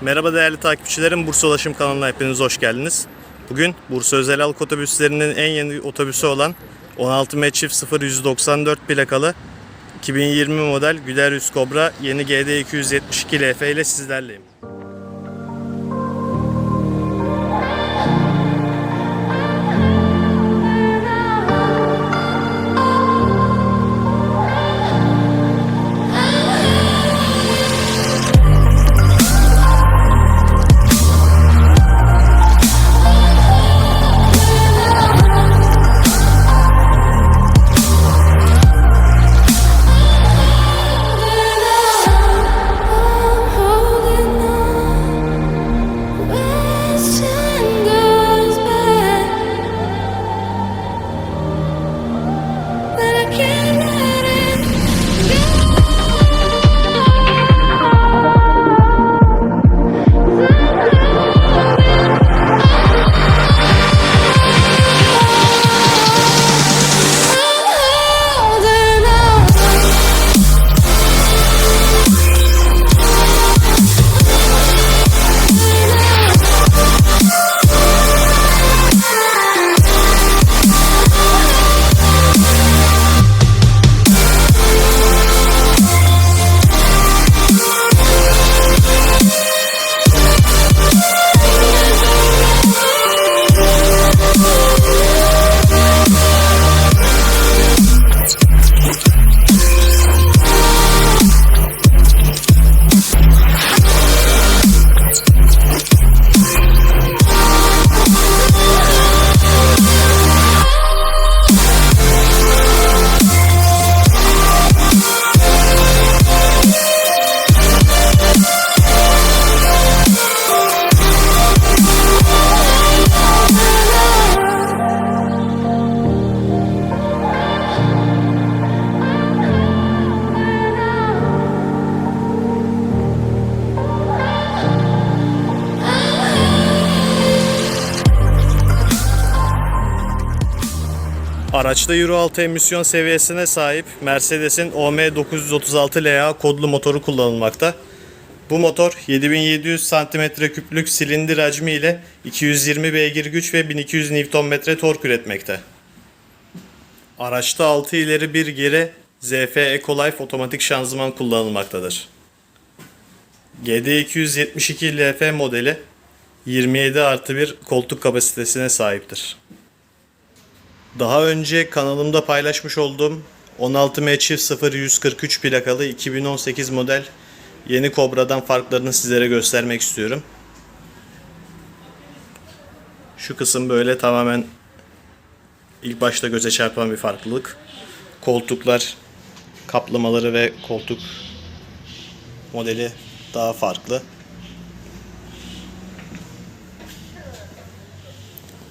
Merhaba değerli takipçilerim. Bursa Ulaşım kanalına hepiniz hoş geldiniz. Bugün Bursa Özel Halk Otobüslerinin en yeni otobüsü olan 16 M çift 0194 plakalı 2020 model Güler Yüz Kobra yeni GD 272 LF ile sizlerleyim. Araçta Euro 6 emisyon seviyesine sahip Mercedes'in OM936LA kodlu motoru kullanılmakta. Bu motor 7700 cm3'lük silindir hacmi ile 220 beygir güç ve 1200 Nm tork üretmekte. Araçta 6 ileri 1 geri ZF Ecolife otomatik şanzıman kullanılmaktadır. GD272 LF modeli 27 artı 1 koltuk kapasitesine sahiptir. Daha önce kanalımda paylaşmış olduğum 16M çift 0143 plakalı 2018 model yeni Cobra'dan farklarını sizlere göstermek istiyorum. Şu kısım böyle tamamen ilk başta göze çarpan bir farklılık. Koltuklar, kaplamaları ve koltuk modeli daha farklı.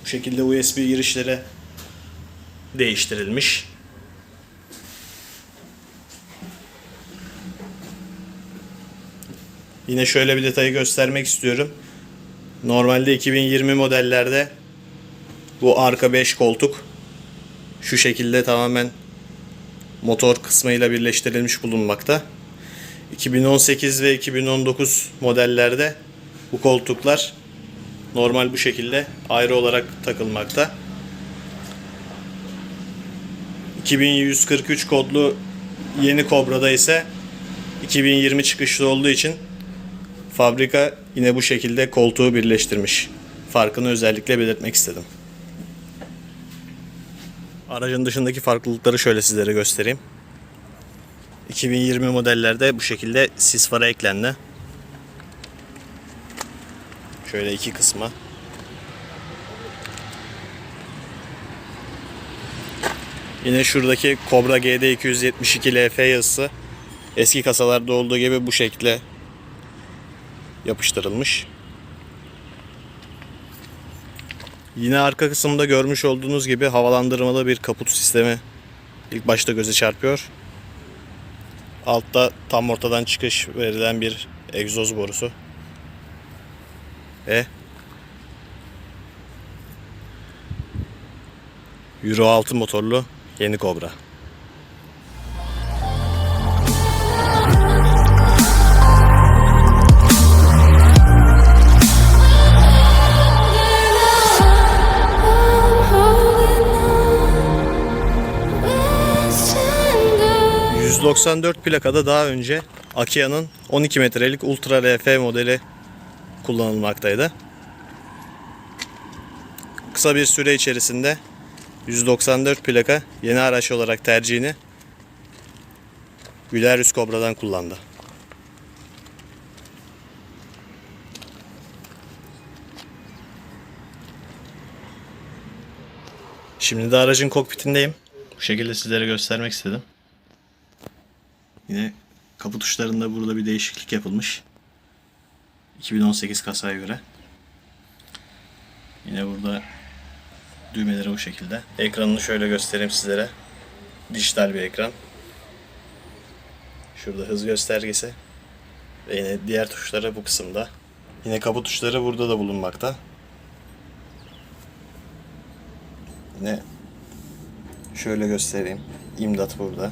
Bu şekilde USB girişleri değiştirilmiş. Yine şöyle bir detayı göstermek istiyorum. Normalde 2020 modellerde bu arka 5 koltuk şu şekilde tamamen motor kısmıyla birleştirilmiş bulunmakta. 2018 ve 2019 modellerde bu koltuklar normal bu şekilde ayrı olarak takılmakta. 2143 kodlu yeni Cobra'da ise 2020 çıkışlı olduğu için fabrika yine bu şekilde koltuğu birleştirmiş. Farkını özellikle belirtmek istedim. Aracın dışındaki farklılıkları şöyle sizlere göstereyim. 2020 modellerde bu şekilde sis farı eklendi. Şöyle iki kısma. Yine şuradaki Cobra GD 272 LF yazısı eski kasalarda olduğu gibi bu şekilde yapıştırılmış. Yine arka kısımda görmüş olduğunuz gibi havalandırmalı bir kaput sistemi ilk başta göze çarpıyor. Altta tam ortadan çıkış verilen bir egzoz borusu. Ve Euro 6 motorlu Yeni Kobra. ...194 plakada daha önce Akia'nın 12 metrelik Ultra RF modeli kullanılmaktaydı. Kısa bir süre içerisinde 194 plaka yeni araç olarak tercihini Gülerius Cobra'dan kullandı. Şimdi de aracın kokpitindeyim. Bu şekilde sizlere göstermek istedim. Yine kapı tuşlarında burada bir değişiklik yapılmış. 2018 kasaya göre. Yine burada düğmeleri bu şekilde. Ekranını şöyle göstereyim sizlere. Dijital bir ekran. Şurada hız göstergesi. Ve yine diğer tuşları bu kısımda. Yine kapı tuşları burada da bulunmakta. Yine şöyle göstereyim. İmdat burada.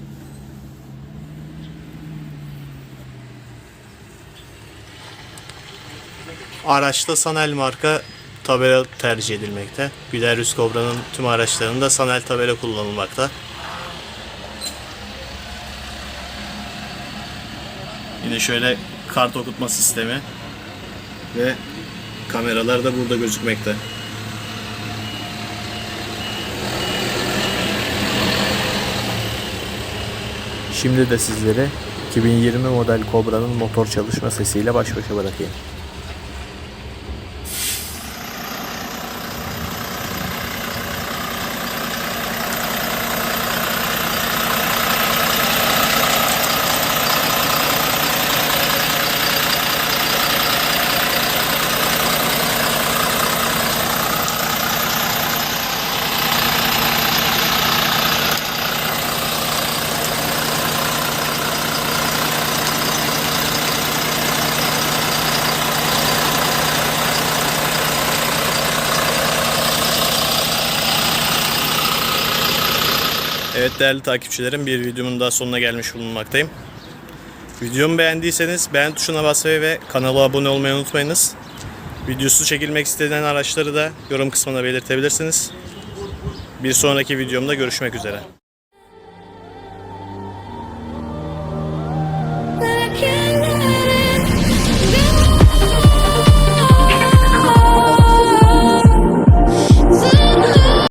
Araçta Sanel marka tabela tercih edilmekte. Gülerius Cobra'nın tüm araçlarında Sanel tabela kullanılmakta. Yine şöyle kart okutma sistemi ve kameralar da burada gözükmekte. Şimdi de sizleri 2020 model Cobra'nın motor çalışma sesiyle baş başa bırakayım. Evet değerli takipçilerim bir videomun daha sonuna gelmiş bulunmaktayım. Videomu beğendiyseniz beğen tuşuna basmayı ve kanala abone olmayı unutmayınız. Videosu çekilmek istenen araçları da yorum kısmına belirtebilirsiniz. Bir sonraki videomda görüşmek üzere.